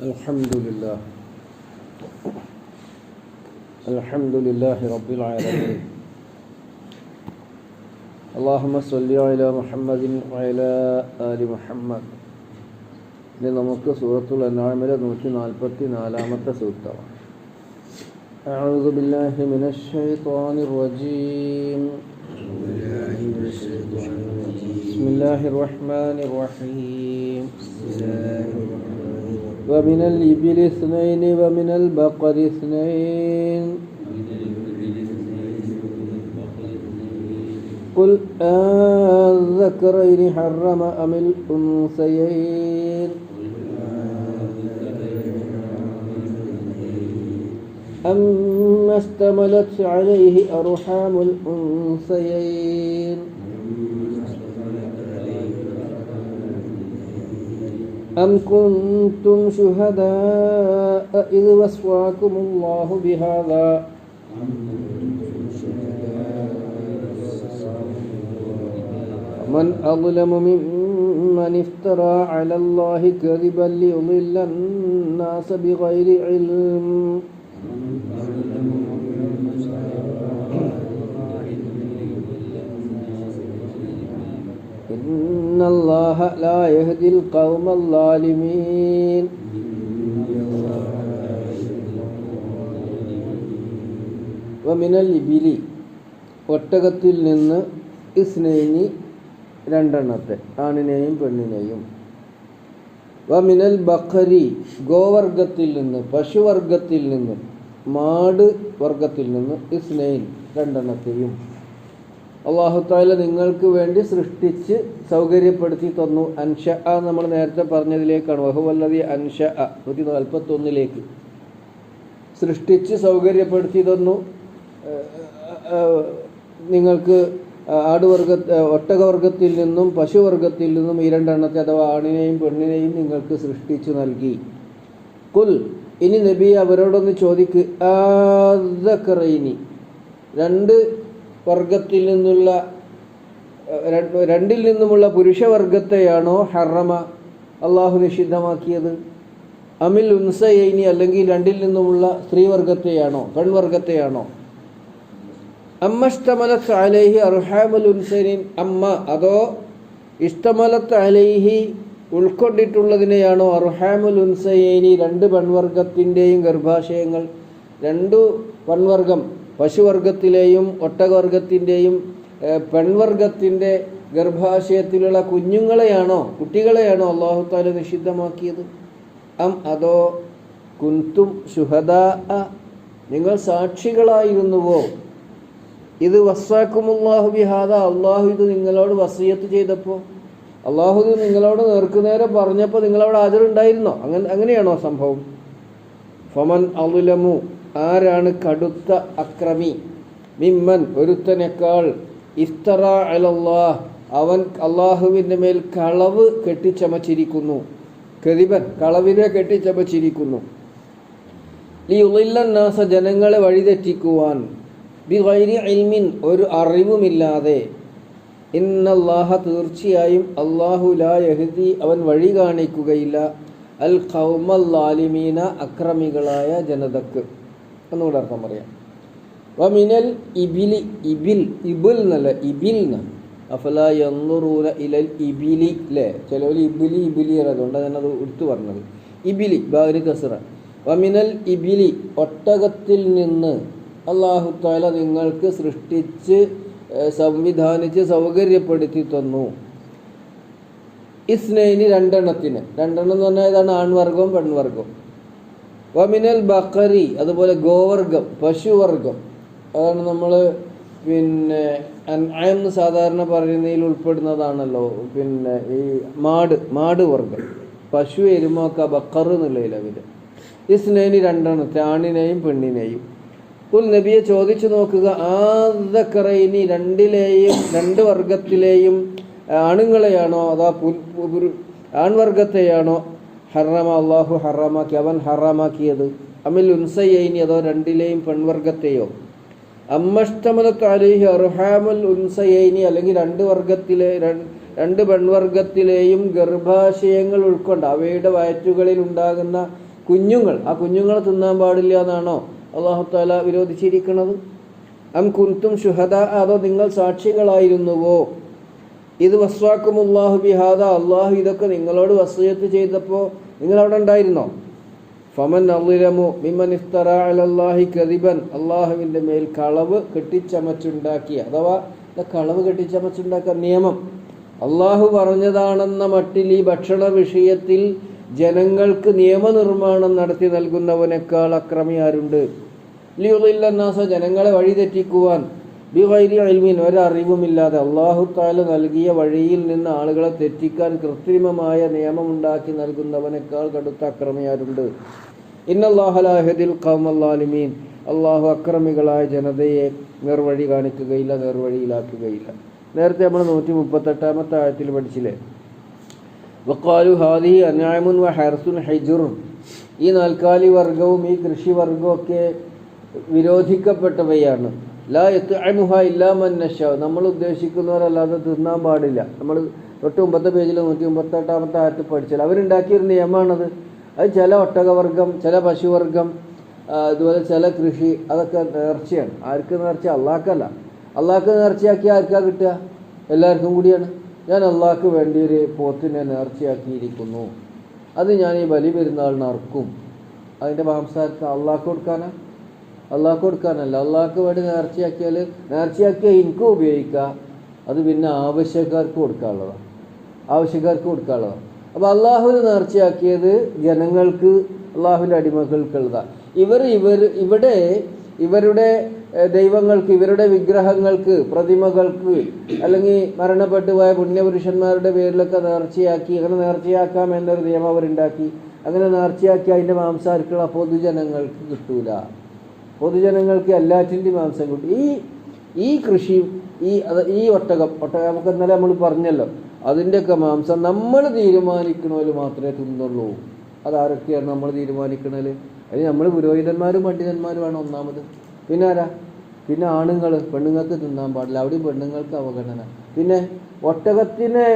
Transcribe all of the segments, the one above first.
الحمد لله الحمد لله رب العالمين اللهم صل على محمد وعلى آل محمد ഇനി നമുക്ക് സൂറത്തുൽ അനാമിലെ നൂറ്റി നാൽപ്പത്തി നാലാമത്തെ സൂക്തമാണ് أعوذ بالله من الشيطان الرجيم بسم الله الرحمن الرحيم ومن الإبل اثنين ومن البقر اثنين. قل الذكرين حرم أم الأنثيين. أما اشتملت عليه أرحام الأنثيين. أم كنتم شهداء إذ وصاكم الله بهذا؟ من أظلم ممن افترى على الله كذبا ليضل الناس بغير علم. إن الله لا يهدي القوم الظالمين വമിനൽ ഇബിലി ഒട്ടകത്തിൽ നിന്ന് ഇസ്നേനി രണ്ടെണ്ണത്തെ ആണിനെയും പെണ്ണിനെയും വമിനൽ ബഖരി ഗോവർഗത്തിൽ നിന്ന് പശുവർഗത്തിൽ നിന്ന് മാട് വർഗത്തിൽ നിന്ന് ഇസ്നൈൻ രണ്ടെണ്ണത്തെയും അള്ളാഹുത്താല നിങ്ങൾക്ക് വേണ്ടി സൃഷ്ടിച്ച് സൗകര്യപ്പെടുത്തി തന്നു. അൻഷ നമ്മൾ നേരത്തെ പറഞ്ഞതിലേക്കാണ്. വഹുവല്ലതി അൻഷ നൂറ്റി നാൽപ്പത്തി ഒന്നിലേക്ക് സൃഷ്ടിച്ച് സൗകര്യപ്പെടുത്തി തന്നു. നിങ്ങൾക്ക് ആടുവർഗ ഒട്ടകവർഗത്തിൽ നിന്നും പശുവർഗത്തിൽ നിന്നും ഈ രണ്ടെണ്ണത്തെ അഥവാ ആണിനെയും പെണ്ണിനെയും നിങ്ങൾക്ക് സൃഷ്ടിച്ചു നൽകി. കുൽ ഇനി നബി അവരോടൊന്ന് ചോദിക്ക് ആദക്കറൈനി രണ്ട് വർഗത്തിൽ നിന്നുള്ള രണ്ടിൽ നിന്നുമുള്ള പുരുഷവർഗത്തെയാണോ ഹറമ അള്ളാഹു നിഷിദ്ധമാക്കിയത്? അമിൽ ഉൻസയൈനി അല്ലെങ്കിൽ രണ്ടിൽ നിന്നുമുള്ള സ്ത്രീവർഗത്തെയാണോ പെൺവർഗത്തെയാണോ? അമ്മഷ്ടമലത്ത് അലൈഹി അർഹാമുൽ ഉൻസൈനിൻ അമ്മ അതോ ഇഷ്ടമലത്ത് അലൈഹി ഉൾക്കൊണ്ടിട്ടുള്ളതിനെയാണോ അർഹാമുൽ ഉൻസൈനി രണ്ട് പെൺവർഗത്തിന്റെയും ഗർഭാശയങ്ങൾ രണ്ടു പെൺവർഗം പശുവർഗത്തിലെയും ഒട്ടകവർഗത്തിന്റെയും പെൺവർഗത്തിന്റെ ഗർഭാശയത്തിലുള്ള കുഞ്ഞുങ്ങളെയാണോ കുട്ടികളെയാണോ അള്ളാഹുത്താല നിഷിദ്ധമാക്കിയത്? അം അതോ കുന്തും ശുഹദ നിങ്ങൾ സാക്ഷികളായിരുന്നുവോ? ഇത് വസ്സാക്കുമുല്ലാഹു ബിഹാദ. അള്ളാഹു ഇത് നിങ്ങളോട് വസീയത്ത് ചെയ്തപ്പോൾ അള്ളാഹു ഇത് നിങ്ങളോട് നേർക്കുനേരെ പറഞ്ഞപ്പോൾ നിങ്ങളവിടെ ഹാജരുണ്ടായിരുന്നോ? അങ്ങനെ അങ്ങനെയാണോ സംഭവം? ഫമൻ അലുലമു. ആരാണ് കടുത്ത അക്രമി? മിമ്മൻ ഒരുത്തനേക്കാൾ ഇഫ്തറ അലല്ലാ അവൻ അള്ളാഹുവിന്റെ മേൽ കളവ് കെട്ടിച്ചമച്ചിരിക്കുന്നു. കെതിബൻ കളവിനെ കെട്ടിച്ചമച്ചിരിക്കുന്നു. ഈ ഉളില്ലന്നാസ ജനങ്ങളെ വഴിതെറ്റിക്കുവാൻ ബി വൈരി ഇൽമിൻ ഒരു അറിവുമില്ലാതെ. ഇന്നല്ലാഹ തീർച്ചയായും അള്ളാഹു ലാ യഹദി അവൻ വഴി കാണിക്കുകയില്ല. അൽ ഖൗമല്ലാലിമീന അക്രമികളായ ജനതക്ക്. എന്നുകൂടെ അർത്ഥം പറയാം. വമിനൽ ഇബിലി ഇബിൽ ഇബിൽ എന്നല്ല ഇബിൽ അഫല എന്നുറൂല ഇലൽ ഇബിലി അല്ലേ ചിലവർ ഇബിലി ഇബിലി അതുകൊണ്ട് ഞാനത് എടുത്തു പറഞ്ഞത്. ഇബിലി ബാരി കസറ. വമിനൽ ഇബിലി ഒട്ടകത്തിൽ നിന്ന് അള്ളാഹു താല നിങ്ങൾക്ക് സൃഷ്ടിച്ച് സംവിധാനിച്ച് സൗകര്യപ്പെടുത്തി തന്നു. ഇസ്നൈനി രണ്ടെണ്ണത്തിന്. രണ്ടെണ്ണം എന്ന് പറഞ്ഞാൽ ഇതാണ് ആൺവർഗവും പെൺവർഗവും. വമിനൽ ബക്കറി അതുപോലെ ഗോവർഗം പശുവർഗം. അതാണ് നമ്മൾ പിന്നെ എന്ന് സാധാരണ പറയുന്നതിൽ ഉൾപ്പെടുന്നതാണല്ലോ. പിന്നെ ഈ മാട് മാട് വർഗം പശു എരുമൊക്കെ ബക്കർ എന്നുള്ളതിൽ അവർ ഇസ്നൈനി രണ്ടെണ്ണം ആണിനെയും പെണ്ണിനെയും. കുൽ നബിയെ ചോദിച്ചു നോക്കുക ആദക്കറൈനി രണ്ടിലെയും രണ്ട് വർഗത്തിലെയും ആണുങ്ങളെയാണോ അതാ ആൺവർഗത്തെയാണോ? ഹറമ അള്ളാഹു ഹറാമാക്കി അവൻ ഹറാമാക്കിയത്. അമിൽ ഉൻസയൈനി അതോ രണ്ടിലെയും പെൺവർഗത്തെയോ? അമ്മഷ്ടമലത്ത് അലിഹി അർഹാമുൽ ഉൻസയൈനി അല്ലെങ്കിൽ രണ്ട് വർഗത്തിലെ രണ്ട് പെൺവർഗത്തിലെയും ഗർഭാശയങ്ങൾ ഉൾക്കൊണ്ട് അവയുടെ വയറ്റുകളിൽ ഉണ്ടാകുന്ന കുഞ്ഞുങ്ങൾ. ആ കുഞ്ഞുങ്ങൾ തിന്നാൻ പാടില്ല എന്നാണോ അള്ളാഹു താല വിരോധിച്ചിരിക്കുന്നത്? അം കുന്തും ഷുഹദ അതോ നിങ്ങൾ സാക്ഷികളായിരുന്നുവോ? ഇത് വസ്വാക്കും വസ്വാക്കുമുല്ലാഹു ബിഹാദ അള്ളാഹു ഇതൊക്കെ നിങ്ങളോട് വസ്യത്ത് ചെയ്തപ്പോൾ നിങ്ങൾ അവിടെ ഉണ്ടായിരുന്നോ? ഫമൻ അള്ളിലമു മിമൻ ഇഫ്തറ അലല്ലാഹി കദിബൻ. അള്ളാഹുവിന്റെ മേൽ കളവ് കെട്ടിച്ചമച്ചുണ്ടാക്കിയ അഥവാ കളവ് കെട്ടിച്ചമച്ചുണ്ടാക്കിയ നിയമം. അള്ളാഹു പറഞ്ഞതാണെന്ന മട്ടിൽ ഈ ഭക്ഷണ വിഷയത്തിൽ ജനങ്ങൾക്ക് നിയമനിർമ്മാണം നടത്തി നൽകുന്നവനേക്കാൾ അക്രമിയാരുണ്ട്. ആരുണ്ട് ജനങ്ങളെ വഴിതെറ്റിക്കുവാൻ ബിവൈരി അൽമീൻ ഒരറിവുമില്ലാതെ അള്ളാഹു താല നൽകിയ വഴിയിൽ നിന്ന് ആളുകളെ തെറ്റിക്കാൻ കൃത്രിമമായ നിയമമുണ്ടാക്കി നൽകുന്നവനേക്കാൾ കടുത്ത അക്രമിയാരുണ്ട്. ഇന്നല്ലാഹലാഹദിൽ കൗമല്ലാലിമീൻ അള്ളാഹു അക്രമികളായ ജനതയെ നേർവഴി കാണിക്കുകയില്ല നേർവഴിയിലാക്കുകയില്ല. നേരത്തെ നമ്മൾ നൂറ്റി മുപ്പത്തെട്ടാമത്തെ ആഴത്തിൽ പഠിച്ചില്ലേ? വക്കാലു ഹാദി അന്യായമുൻ വ ഹർസുൻ ഹൈജുറും ഈ നാൽക്കാലി വർഗവും ഈ കൃഷി വർഗവും ഒക്കെ വിരോധിക്കപ്പെട്ടവയാണ്. നമ്മൾ ഉദ്ദേശിക്കുന്നവരല്ലാതെ തിന്നാൻ പാടില്ല. നമ്മൾ തൊട്ട് മുമ്പത്തെ പേജിൽ നൂറ്റി മുപ്പത്തെട്ടാമത്തെ ആയത്ത് പഠിച്ചാൽ അവരുണ്ടാക്കിയൊരു നിയമമാണത്. അത് ചില ഒട്ടകവർഗം ചില പശുവർഗം അതുപോലെ ചില കൃഷി അതൊക്കെ നേർച്ചയാണ്. ആർക്ക് നേർച്ച? അള്ളാഹ്ക്കല്ല. അള്ളാഹ്ക്ക് നേർച്ചയാക്കി ആർക്കാ കിട്ടുക? എല്ലാവർക്കും കൂടിയാണ്. ഞാൻ അള്ളാഹ്ക്ക് വേണ്ടി ഒരു പോത്തിനെ നേർച്ചയാക്കിയിരിക്കുന്നു. അത് ഞാൻ ഈ ബലി പെരുന്നാളിന് അറക്കും അതിന്റെ മാംസാർക്ക് അള്ളാഹ്ക്ക് കൊടുക്കാനാ? അള്ളാഹ്ക്ക് കൊടുക്കാനല്ല. അള്ളാഹ്ക്ക് വേണ്ടി നേർച്ചയാക്കിയാൽ നേർച്ചയാക്കിയാൽ എനിക്കും ഉപയോഗിക്കുക അത് പിന്നെ ആവശ്യക്കാർക്ക് കൊടുക്കാനുള്ളതാണ് ആവശ്യക്കാർക്ക് കൊടുക്കാനുള്ളതാണ് അപ്പോൾ അള്ളാഹുവിന് നേർച്ചയാക്കിയത് ജനങ്ങൾക്ക് അള്ളാഹുവിന്റെ അടിമകൾക്കുള്ളതാണ് ഇവർ ഇവർ ഇവിടെ ഇവരുടെ ദൈവങ്ങൾക്ക് ഇവരുടെ വിഗ്രഹങ്ങൾക്ക് പ്രതിമകൾക്ക് അല്ലെങ്കിൽ മരണപ്പെട്ടു പോയ പുണ്യപുരുഷന്മാരുടെ പേരിലൊക്കെ നേർച്ചയാക്കി അങ്ങനെ നേർച്ചയാക്കാം എന്നൊരു നിയമം അവരുണ്ടാക്കി. അങ്ങനെ നേർച്ചയാക്കി അതിന്റെ മാംസാർക്കുള്ള പൊതുജനങ്ങൾക്ക് കിട്ടൂല. പൊതുജനങ്ങൾക്ക് എല്ലാറ്റിന്റെയും മാംസം കിട്ടും. ഈ ഈ കൃഷി ഈ ഈ ഒട്ടകം ഒട്ടകം നമുക്ക് ഇന്നലെ നമ്മൾ പറഞ്ഞല്ലോ അതിന്റെയൊക്കെ മാംസം നമ്മൾ തീരുമാനിക്കണതിൽ മാത്രമേ തിന്നുള്ളൂ. അതാരൊക്കെയാണ് നമ്മൾ തീരുമാനിക്കണത്? അത് നമ്മൾ പുരോഹിതന്മാരും പണ്ഡിതന്മാരുമാണ് ഒന്നാമത്. പിന്നെ ആരാ? പിന്നെ ആണുങ്ങൾ പെണ്ണുങ്ങൾക്ക് തിന്നാൻ പാടില്ല. അവിടെയും പെണ്ണുങ്ങൾക്ക് അവഗണന. പിന്നെ ഒട്ടകത്തിനെ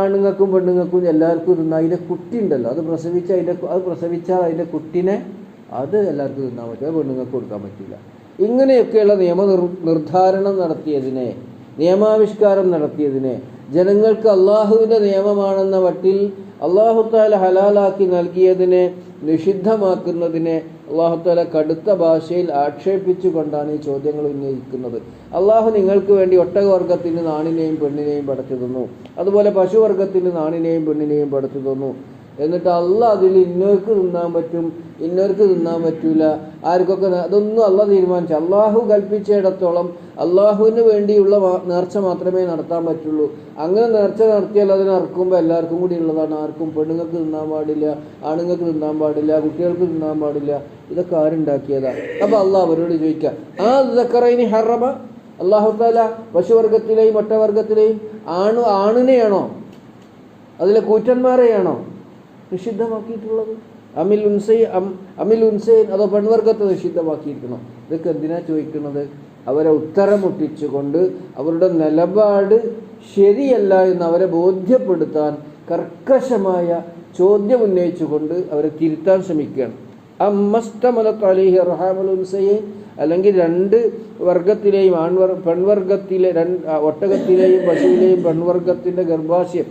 ആണുങ്ങൾക്കും പെണ്ണുങ്ങൾക്കും എല്ലാവർക്കും തിന്നാൻ അതിന്റെ കുട്ടി ഉണ്ടല്ലോ. അത് പ്രസവിച്ച അതിന്റെ അത് പ്രസവിച്ചാൽ അതിന്റെ കുട്ടിനെ അത് എല്ലാവർക്കും തിന്നാൻ പറ്റും പെണ്ണുങ്ങൾക്ക് കൊടുക്കാൻ പറ്റില്ല. ഇങ്ങനെയൊക്കെയുള്ള നിയമ നിർദ്ധാരണം നടത്തിയതിനെ നിയമാവിഷ്കാരം നടത്തിയതിനെ ജനങ്ങൾക്ക് അള്ളാഹുവിന്റെ നിയമമാണെന്ന വട്ടിൽ അള്ളാഹുത്താല ഹലാലാക്കി നൽകിയതിനെ നിഷിദ്ധമാക്കുന്നതിനെ അള്ളാഹുത്താല കടുത്ത ഭാഷയിൽ ആക്ഷേപിച്ചുകൊണ്ടാണ് ഈ ചോദ്യങ്ങൾ ഉന്നയിക്കുന്നത്. അള്ളാഹു നിങ്ങൾക്ക് വേണ്ടി ഒട്ടകവർഗത്തിന് നാണിനെയും പെണ്ണിനെയും പടച്ചു തന്നു. അതുപോലെ പശുവർഗത്തിന് നാണിനെയും പെണ്ണിനെയും പടച്ചു തന്നു. എന്നിട്ട് അല്ല അതിൽ ഇന്നവർക്ക് തിന്നാൻ പറ്റും ഇന്നവർക്ക് തിന്നാൻ പറ്റൂല. ആർക്കൊക്കെ അതൊന്നും അല്ല തീരുമാനിച്ചു. അള്ളാഹു കൽപ്പിച്ചിടത്തോളം അള്ളാഹുവിന് വേണ്ടിയുള്ള നേർച്ച മാത്രമേ നടത്താൻ പറ്റുള്ളൂ. അങ്ങനെ നേർച്ച നടത്തിയാൽ അതിനെ ഇറക്കുമ്പോൾ എല്ലാവർക്കും കൂടി ഉള്ളതാണ്. ആർക്കും പെണ്ണുങ്ങൾക്ക് തിന്നാൻ പാടില്ല ആണുങ്ങൾക്ക് തിന്നാൻ പാടില്ല കുട്ടികൾക്ക് തിന്നാൻ പാടില്ല. ഇതൊക്കെ ആരുണ്ടാക്കിയതാ? അപ്പൊ അള്ളാഹ് അവരോട് ചോദിക്കുക ആ ദക്കറൈനി ഹറമ? അള്ളാഹു താല പശുവർഗത്തിലെയും ഒട്ടവർഗത്തിലെയും ആണു ആണിനെയാണോ? അതിലെ കൂറ്റന്മാരെയാണോ? നിഷിദ്ധമാക്കിയിട്ടുള്ളത്? അമിൽ ഉൻസൈൻ അമിൽ ഉൻസൈൻ അതോ പെൺവർഗത്തെ നിഷിദ്ധമാക്കിയിരിക്കണം? ഇതൊക്കെ എന്തിനാ ചോദിക്കുന്നത്? അവരെ ഉത്തരമുട്ടിച്ചുകൊണ്ട് അവരുടെ നിലപാട് ശരിയല്ല എന്ന് അവരെ ബോധ്യപ്പെടുത്താൻ കർക്കശമായ ചോദ്യം ഉന്നയിച്ചുകൊണ്ട് അവരെ തിരുത്താൻ ശ്രമിക്കുകയാണ്. അമ്മസ്തമലത്ത് അലിഹി റഹാമുൽ അല്ലെങ്കിൽ രണ്ട് വർഗത്തിലെയും ആൺവർ പെൺവർഗത്തിലെ രണ്ട് ഒട്ടകത്തിലെയും പശുവിലെയും പെൺവർഗത്തിന്റെ ഗർഭാശയം.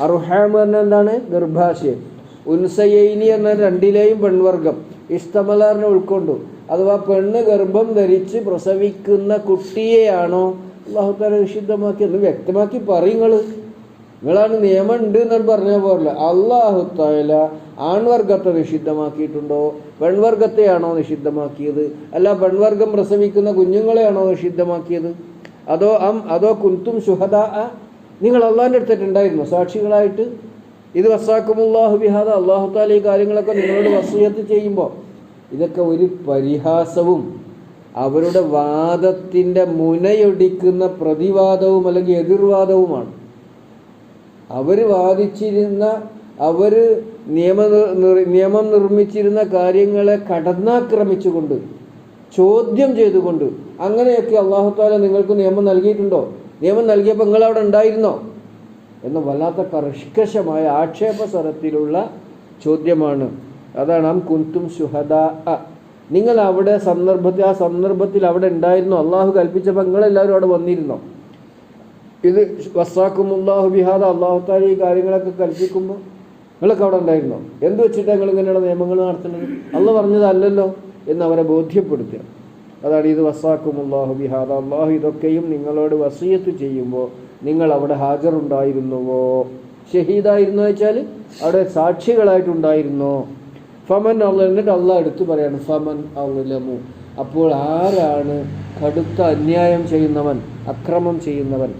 അർഹാം എന്ന് എന്താണ്? ഗർഭാശയം. ഉൻസയൈനി എന്ന രണ്ടിലെയും പെൺവർഗം. ഇഷ്ടമലാറിനെ ഉൾക്കൊണ്ടു. അഥവാ പെണ്ണ് ഗർഭം ധരിച്ച് പ്രസവിക്കുന്ന കുട്ടിയെയാണോ അള്ളാഹുത്താല നിഷിദ്ധമാക്കി എന്ന് വ്യക്തമാക്കി പറയുങ്ങൾ നിങ്ങളാണ് നിയമം ഉണ്ട് എന്നാണ് പറഞ്ഞ പോലെ അള്ളാഹുത്താല ആൺവർഗത്തെ നിഷിദ്ധമാക്കിയിട്ടുണ്ടോ? പെൺവർഗത്തെയാണോ നിഷിദ്ധമാക്കിയത്? അല്ല പെൺവർഗം പ്രസവിക്കുന്ന കുഞ്ഞുങ്ങളെയാണോ നിഷിദ്ധമാക്കിയത്? അതോ അം അതോ കുന്തും ശുഹദ നിങ്ങൾ അള്ളാഹിന്റെ അടുത്തിട്ടുണ്ടായിരുന്നു സാക്ഷികളായിട്ട്? ഇത് വസാക്കുമുല്ലാഹു ബിഹാദ. അള്ളാഹു താല ഈ കാര്യങ്ങളൊക്കെ നിങ്ങളോട് വസൂയത്ത് ചെയ്യുമ്പോൾ ഇതൊക്കെ ഒരു പരിഹാസവും അവരുടെ വാദത്തിന്റെ മുനയൊടിക്കുന്ന പ്രതിവാദവും അല്ലെങ്കിൽ എതിർവാദവുമാണ്. അവർ വാദിച്ചിരുന്ന അവർ നിയമ നിയമം നിർമ്മിച്ചിരുന്ന കാര്യങ്ങളെ കടന്നാക്രമിച്ചുകൊണ്ട് ചോദ്യം ചെയ്തുകൊണ്ട് അങ്ങനെയൊക്കെ അള്ളാഹുത്താല നിങ്ങൾക്ക് നിയമം നൽകിയിട്ടുണ്ടോ? നിയമം നൽകിയപ്പോൾ നിങ്ങൾ അവിടെ ഉണ്ടായിരുന്നോ? എന്ന വല്ലാത്ത കർഷ്കശമായ ആക്ഷേപ സ്വരത്തിലുള്ള ചോദ്യമാണ്. അതാണ് അം കുന്തും സുഹദ നിങ്ങൾ അവിടെ സന്ദർഭത്തിൽ ആ സന്ദർഭത്തിൽ അവിടെ ഉണ്ടായിരുന്നു. അള്ളാഹു കൽപ്പിച്ചപ്പോൾ നിങ്ങളെല്ലാവരും അവിടെ വന്നിരുന്നോ? ഇത് വസാക്കുമുല്ലാഹു ബിഹാദ അള്ളാഹു താല ഈ കാര്യങ്ങളൊക്കെ കൽപ്പിക്കുമ്പോൾ നിങ്ങളൊക്കെ അവിടെ ഉണ്ടായിരുന്നോ? എന്ത് വെച്ചിട്ടാണ് നിങ്ങൾ ഇങ്ങനെയുള്ള നിയമങ്ങൾ നടത്തുന്നത്? അള്ള പറഞ്ഞതല്ലല്ലോ എന്ന് അവരെ ബോധ്യപ്പെടുത്തുക. അതാണ് ഇത് വസാക്കുമുല്ലാഹു ബിഹാദ അള്ളാഹു ഇതൊക്കെയും നിങ്ങളോട് വസീയത്ത് ചെയ്യുമ്പോൾ നിങ്ങൾ അവിടെ ഹാജറുണ്ടായിരുന്നുവോ? ഷഹീദായിരുന്നു വെച്ചാൽ അവിടെ സാക്ഷികളായിട്ടുണ്ടായിരുന്നോ? ഫമൻ അള്ള എന്നിട്ട് അള്ളാഹ് എടുത്തു പറയാണ് ഫമൻ അള്ളമു. അപ്പോൾ ആരാണ് കടുത്ത അന്യായം ചെയ്യുന്നവൻ അക്രമം ചെയ്യുന്നവൻ?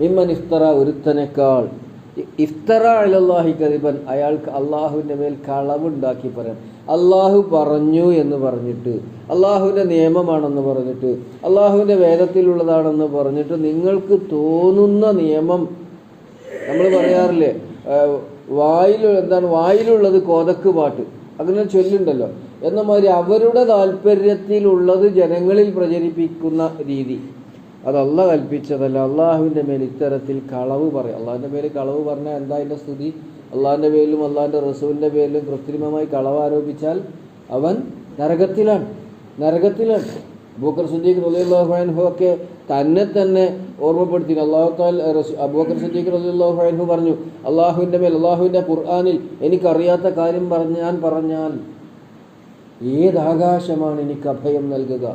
മിമ്മൻ ഇഫ്തറ ഒരുത്തനേക്കാൾ. ഇഫ്തറ അലല്ലാഹി കരിബൻ അയാൾക്ക് അള്ളാഹുവിന്റെ മേൽ കളവുണ്ടാക്കി പറയാൻ അള്ളാഹു പറഞ്ഞു എന്ന് പറഞ്ഞിട്ട് അള്ളാഹുവിന്റെ നിയമമാണെന്ന് പറഞ്ഞിട്ട് അള്ളാഹുവിന്റെ വേദത്തിലുള്ളതാണെന്ന് പറഞ്ഞിട്ട് നിങ്ങൾക്ക് തോന്നുന്ന നിയമം നമ്മൾ പറയാറില്ലേ വായിൽ എന്താണ് വായിലുള്ളത് കോതക്ക് പാട്ട്. അങ്ങനെ ചൊല്ലുണ്ടല്ലോ. എന്ന മാതിരി അവരുടെ താല്പര്യത്തിലുള്ളത് ജനങ്ങളിൽ പ്രചരിപ്പിക്കുന്ന രീതി. അത് അല്ല കൽപ്പിച്ചതല്ല. അള്ളാഹുവിന്റെ മേൽ ഇത്തരത്തിൽ കളവ് പറയും. അള്ളാഹിന്റെ മേൽ കളവ് പറഞ്ഞാൽ എന്താ അതിന്റെ സ്തുതി അള്ളാഹിന്റെ പേരിലും അള്ളാഹിന്റെ റസൂലിന്റെ പേരിലും കൃത്രിമമായി കളവ് ആരോപിച്ചാൽ അവൻ നരകത്തിലാണ്. നരകത്തിലാണ്. അബൂക്കർ സുദ്ദീഖ് അൻഹു ഒക്കെ തന്നെ തന്നെ ഓർമ്മപ്പെടുത്തി. അള്ളാഹു അബൂക്കർ സിദ്ദീഖ് അൻഹു പറഞ്ഞു അള്ളാഹുവിന്റെ മേൽ അള്ളാഹുവിന്റെ ഖുർആാനിൽ എനിക്കറിയാത്ത കാര്യം പറഞ്ഞാൻ ഞാൻ പറഞ്ഞാൽ ഏതാകാശമാണ് എനിക്ക് അഭയം നൽകുക?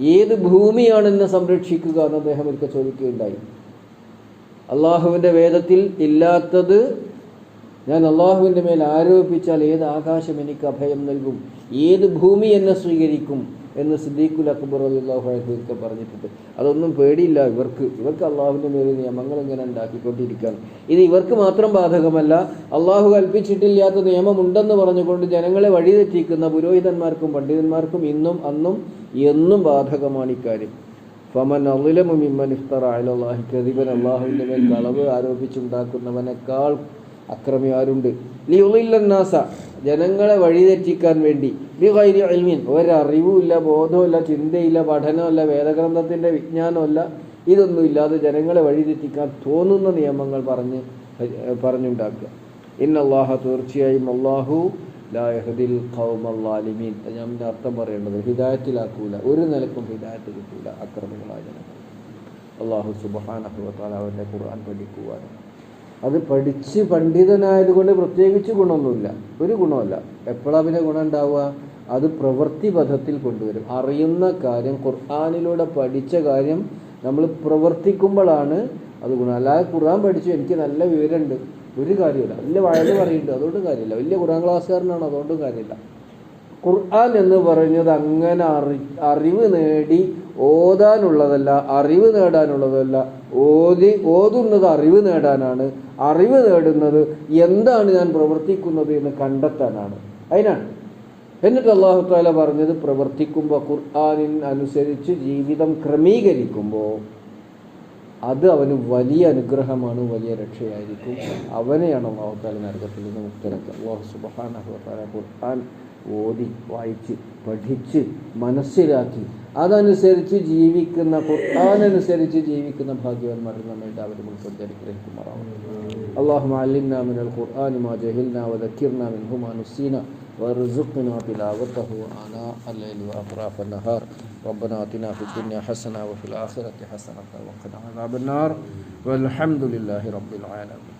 ഏത് ഭൂമിയാണ് എന്നെ സംരക്ഷിക്കുക എന്ന് അദ്ദേഹം ഒരിക്കൽ ചോദിക്കുകയുണ്ടായി. അള്ളാഹുവിന്റെ വേദത്തിൽ ഇല്ലാത്തത് ഞാൻ അള്ളാഹുവിന്റെ മേൽ ആരോപിച്ചാൽ ഏത് ആകാശം എനിക്ക് അഭയം നൽകും? ഏത് ഭൂമി എന്നെ സ്വീകരിക്കും? എന്ന് സിദ്ദീഖുൽ അക്ബർ അള്ളാഹുഹുക്കെ പറഞ്ഞിട്ടുണ്ട്. അതൊന്നും പേടിയില്ല ഇവർക്ക്. ഇവർക്ക് അള്ളാഹുവിന്റെ മേലെ നിയമങ്ങൾ ഇങ്ങനെ ഉണ്ടാക്കിക്കൊണ്ടിരിക്കുകയാണ്. ഇത് ഇവർക്ക് മാത്രം ബാധകമല്ല അള്ളാഹു കൽപ്പിച്ചിട്ടില്ലാത്ത നിയമമുണ്ടെന്ന് പറഞ്ഞുകൊണ്ട് ജനങ്ങളെ വഴിതെറ്റിക്കുന്ന പുരോഹിതന്മാർക്കും പണ്ഡിതന്മാർക്കും ഇന്നും അന്നും എന്നും ബാധകമാണ് ഇക്കാര്യം. ഫമൻ അളിലമു മിമ്മൻ ഇഫ്തറ അള്ളാഹുവിന്റെ മേൽ കളവ് ആരോപിച്ചുണ്ടാക്കുന്നവനേക്കാൾ അക്രമി ആരുണ്ട് ലിയുളില്ലന്നാസ ജനങ്ങളെ വഴിതെറ്റിക്കാൻ വേണ്ടി ബിഗൈരി ഇൽമിൻ ഒരറിവുമില്ല ബോധവുമില്ല ചിന്തയില്ല പഠനമല്ല വേദഗ്രന്ഥത്തിന്റെ വിജ്ഞാനമല്ല ഇതൊന്നും ഇല്ലാതെ ജനങ്ങളെ വഴിതെറ്റിക്കാൻ തോന്നുന്ന നിയമങ്ങൾ പറഞ്ഞ് പറഞ്ഞുണ്ടാക്കുക. ഇന്നല്ലാഹ തീർച്ചയായും അള്ളാഹു ലാഹദിൽ ഖൗമല്ലാലിമീൻ ഞാൻ അർത്ഥം പറയേണ്ടത് ഹിദായത്തിലാക്കൂല ഒരു നിലക്കും ഹിദായത്ത് കിട്ടൂല അക്രമികളായ ജനങ്ങൾ. അള്ളാഹു സുബഹാനഹുവത്താല അവന്റെ ഖുർആൻ പഠിക്കുവാനും അത് പഠിച്ച് പണ്ഡിതനായതുകൊണ്ട് പ്രത്യേകിച്ച് ഗുണമൊന്നുമില്ല. ഒരു ഗുണമല്ല. എപ്പോഴാണ് പിന്നെ ഗുണം ഉണ്ടാവുക? അത് പ്രവൃത്തിപഥത്തിൽ കൊണ്ടുവരും. അറിയുന്ന കാര്യം ഖുർആാനിലൂടെ പഠിച്ച കാര്യം നമ്മൾ പ്രവർത്തിക്കുമ്പോഴാണ് അത് ഗുണം. അല്ലാതെ ഖുർആൻ പഠിച്ചു എനിക്ക് നല്ല വിവരമുണ്ട്. ഒരു കാര്യമില്ല വലിയ വഴൽ പറയുന്നുണ്ട് അതുകൊണ്ട് കാര്യമില്ല. വലിയ ഖുർആൻ ക്ലാസ്സുകാരനാണ്. അതുകൊണ്ടും കാര്യമില്ല. ഖുർആൻ എന്ന് പറയുന്നത് അങ്ങനെ അറി അറിവ് നേടി ഓതാനുള്ളതല്ല അറിവ് നേടാനുള്ളതല്ല. ഓതി ഓതുന്നത് അറിവ് നേടാനാണ്. അറിവ് നേടുന്നത് എന്താണ് ഞാൻ പ്രവർത്തിക്കുന്നത് എന്ന് കണ്ടെത്താനാണ്. അതിനാണ്. എന്നിട്ട് അള്ളാഹു താല പറഞ്ഞത് പ്രവർത്തിക്കുമ്പോൾ ഖുർആാനിൻ അനുസരിച്ച് ജീവിതം ക്രമീകരിക്കുമ്പോൾ അത് അവന് വലിയ അനുഗ്രഹമാണ് വലിയ രക്ഷയായിരിക്കും. അവനെയാണ് അള്ളാഹു താല നരകത്തിൽ നിന്ന് മുക്തനാക്കുക അള്ളാഹു സുബാന ഖുർആൻ ഓതി വായിച്ച് പഠിച്ച് മനസ്സിലാക്കി അതനുസരിച്ച് ജീവിക്കുന്ന ഖുർആൻ അനുസരിച്ച് ജീവിക്കുന്ന ഭാഗ്യവാന്മാരിൽ നമ്മൾ എല്ലാവരും ഉൾപ്പെടുത്തി അനുഗ്രഹിക്കുമാറാവും اللهم علمنا من القرآن ما جهلنا وذكرنا منه ما نسينا وارزقنا تلاوته آناء الليل وأطراف النهار ربنا آتنا في الدنيا حسنة وفي الآخرة حسنة وقنا عذاب النار والحمد لله رب العالمين